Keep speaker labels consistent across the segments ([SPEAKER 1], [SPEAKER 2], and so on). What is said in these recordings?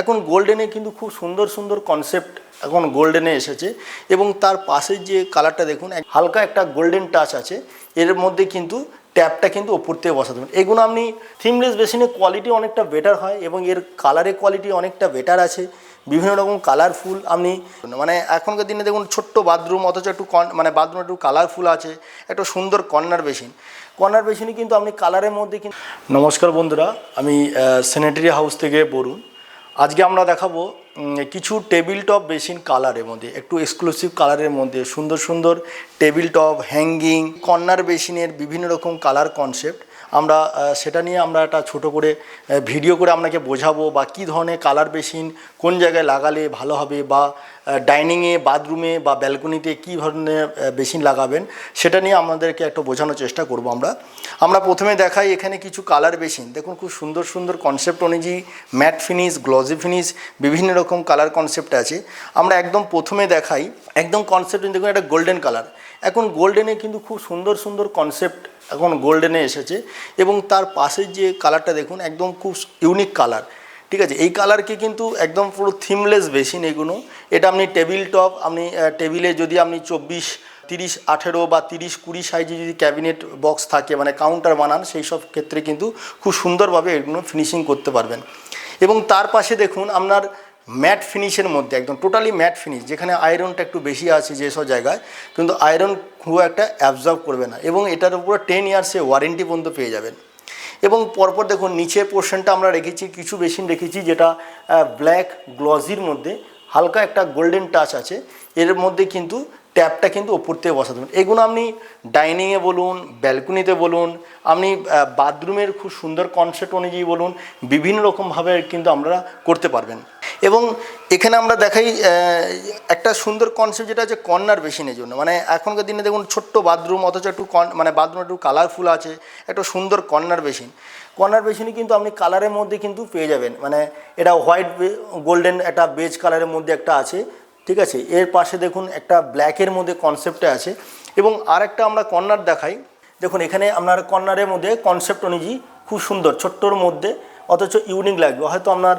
[SPEAKER 1] এখন গোল্ডেনে কিন্তু খুব সুন্দর সুন্দর কনসেপ্ট এখন গোল্ডেনে এসেছে এবং তার পাশের যে কালারটা দেখুন হালকা একটা গোল্ডেন টাচ আছে, এর মধ্যে কিন্তু ট্যাপটা কিন্তু ওপর থেকে বসাতে পারেন এগুলো আপনি থিমলেস বেসিনের কোয়ালিটি অনেকটা বেটার হয় এবং এর কালারের কোয়ালিটি অনেকটা বেটার আছে। বিভিন্ন রকম কালারফুল আপনি মানে এখনকার দিনে দেখুন ছোট্ট বাথরুম অথচ একটু মানে বাথরুম একটু কালারফুল আছে, একটা সুন্দর কর্নার বেসিন কর্নার বেসিনে কিন্তু আপনি কালারের মধ্যে কিন্তু নমস্কার বন্ধুরা, আমি স্যানিটারি হাউস থেকে বরুণ। আজকে আমরা দেখাবো কিছু টেবিল টপ বেসিন কালারের মধ্যে, একটু এক্সক্লুসিভ কালারের মধ্যে, সুন্দর সুন্দর টেবিল টপ হ্যাঙ্গিং কর্নার বেসিনের বিভিন্ন রকম কালার কনসেপ্ট আমরা সেটা নিয়ে আমরা একটা ছোট করে ভিডিও করে আপনাকে বোঝাবো বা কী ধরনের কালার বেসিন কোন জায়গায় লাগালে ভালো হবে বা ডাইনিংয়ে, বাথরুমে বা ব্যালকনিতে কী ধরনের বেসিন লাগাবেন, সেটা নিয়ে আমাদেরকে একটা বোঝানোর চেষ্টা করব আমরা। আমরা প্রথমে দেখাই এখানে কিছু কালার বেসিন। দেখুন খুব সুন্দর সুন্দর কনসেপ্ট অনুযায়ী ম্যাট ফিনিশ গ্লজি ফিনিশ বিভিন্ন রকম কালার কনসেপ্ট আছে। আমরা একদম প্রথমে দেখাই, একদম কনসেপ্ট দেখুন একটা গোল্ডেন কালার এখন গোল্ডেনে কিন্তু খুব সুন্দর সুন্দর কনসেপ্ট এখন গোল্ডেনে এসেছে। এবং তার পাশের যে কালারটা দেখুন, একদম খুব ইউনিক কালার ঠিক আছে, এই কালারকে কিন্তু একদম পুরো থিমলেস বেসিন এগুলো। এটা আপনি টেবিল টপ আপনি টেবিলে যদি আপনি চব্বিশ, তিরিশ, আঠেরো বা তিরিশ, কুড়ি সাইজে যদি ক্যাবিনেট বক্স থাকে মানে কাউন্টার বানান, সেই সব ক্ষেত্রে কিন্তু খুব সুন্দরভাবে এগুলো ফিনিশিং করতে পারবেন। এবং তার পাশে দেখুন আপনার ম্যাট ফিনিশের মধ্যে, একদম টোটালি ম্যাট ফিনিশ যেখানে আয়রনটা একটু বেশি আছে যেসব জায়গায়, কিন্তু আয়রন খুব একটা অ্যাবজর্ব করবে না। এবং এটার উপরে টেন ইয়ার্সে ওয়ারেন্টি পর্যন্ত পেয়ে যাবেন। এবং পরপর দেখুন নিচে পোর্শনটা আমরা রেখেছি, কিছু বেশিন রেখেছি যেটা ব্ল্যাক গ্লজির মধ্যে হালকা একটা গোল্ডেন টাচ আছে। এর মধ্যে কিন্তু ট্যাপটা কিন্তু ওপর থেকে বসাতে পারেন এগুলো আপনি ডাইনিংয়ে বলুন ব্যালকনিতে বলুন, আপনি বাথরুমের খুব সুন্দর কনসেপ্ট অনুযায়ী বলুন, বিভিন্ন রকমভাবে কিন্তু আমরা করতে পারবেন। এবং এখানে আমরা দেখাই একটা সুন্দর কনসেপ্ট যেটা হচ্ছে কর্নার বেসিনের জন্য। মানে এখনকার দিনে দেখুন, ছোট্ট বাথরুম অথচ একটু মানে বাথরুম একটু কালারফুল আছে, একটা সুন্দর কর্নার বেসিন কর্নার বেসিনে কিন্তু আপনি কালারের মধ্যে কিন্তু পেয়ে যাবেন। মানে এটা হোয়াইট গোল্ডেন একটা বেজ কালারের মধ্যে একটা আছে, ঠিক আছে? এর পাশে দেখুন, একটা ব্ল্যাকের মধ্যে কনসেপ্টে আছে। এবং আর একটা আমরা কর্নার দেখাই। দেখুন, এখানে আপনার কর্নারের মধ্যে কনসেপ্ট অনুযায়ী খুব সুন্দর, ছোট্টর মধ্যে অথচ ইউনিক লাগবে। হয়তো আপনার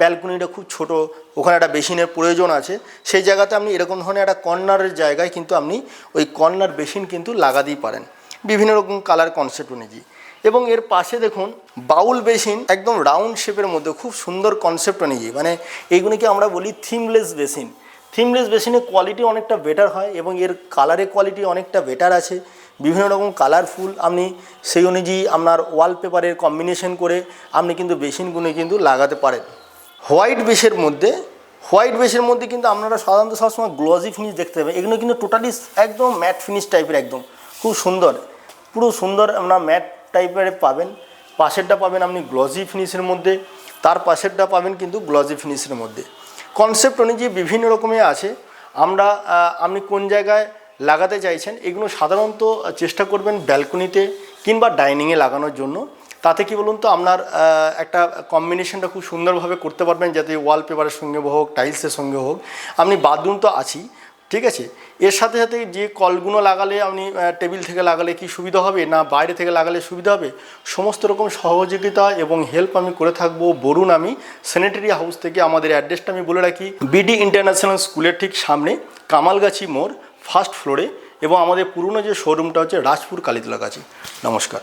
[SPEAKER 1] ব্যালকনিটা খুব ছোট, ওখানে একটা বেসিনের প্রয়োজন আছে। সেই জায়গাতে আপনি এরকম ধরনের একটা কর্নারের জায়গায় কিন্তু আপনি ওই কর্নার বেসিন কিন্তু লাগাতেই পারেন। বিভিন্ন রকম কালার কনসেপ্ট অনুযায়ী। এবং এর পাশে দেখুন, বাউল বেসিন একদম রাউন্ড শেপের মধ্যে খুব সুন্দর কনসেপ্ট অনুযায়ী। মানে এইগুলিকে আমরা বলি থিমলেস বেসিন। থিমলেস বেসিনের কোয়ালিটি অনেকটা বেটার হয় এবং এর কালারের কোয়ালিটি অনেকটা বেটার আছে। বিভিন্ন রকম কালারফুল আপনি সেই অনুযায়ী আপনার ওয়ালপেপারের কম্বিনেশন করে আপনি কিন্তু বেসিনগুলো কিন্তু লাগাতে পারেন। হোয়াইট বেসের মধ্যে, হোয়াইট বেসের মধ্যে কিন্তু আপনারা সাধারণত সবসময় গ্লজি ফিনিশ দেখতে পাবেন। এগুলো কিন্তু টোটালি একদম ম্যাট ফিনিশ টাইপের একদম, খুব সুন্দর। পুরো সুন্দর আপনার ম্যাট টাইপের পাবেন। পাশেরটা পাবেন আপনি গ্লজি ফিনিশের মধ্যে, তার পাশেরটা পাবেন কিন্তু গ্লজি ফিনিশের মধ্যে। কনসেপ্ট অনুযায়ী বিভিন্ন রকমের আছে। আমরা আপনি কোন জায়গায় লাগাতে চাইছেন, এগুলো সাধারণত চেষ্টা করবেন ব্যালকনিতে কিংবা ডাইনিংয়ে লাগানোর জন্য। তাতে কি বলুন তো, আপনার একটা কম্বিনেশনটা খুব সুন্দরভাবে করতে পারবেন, যাতে ওয়ালপেপারের সঙ্গে হোক, টাইলসের সঙ্গে হোক। আপনি বাথরুম তো আছি, ঠিক আছে? এর সাথে সাথে যে কলগুলো লাগালে আপনি টেবিল থেকে লাগালে কি সুবিধা হবে, না বাইরে থেকে লাগালে সুবিধা হবে? সমস্ত রকম সহযোগিতা এবং হেল্প আমি করে থাকব। বরুণ আমি স্যানিটারি হাউস থেকে আমাদের অ্যাড্রেসটা আমি বলে রাখি। বিডি ইন্টারন্যাশনাল স্কুলের ঠিক সামনে, কামালগাছি মোড় ফার্স্ট ফ্লোরে এবং আমাদের পুরনো যে শোরুমটা হচ্ছে রাজপুর কালীতলা কাছে। নমস্কার।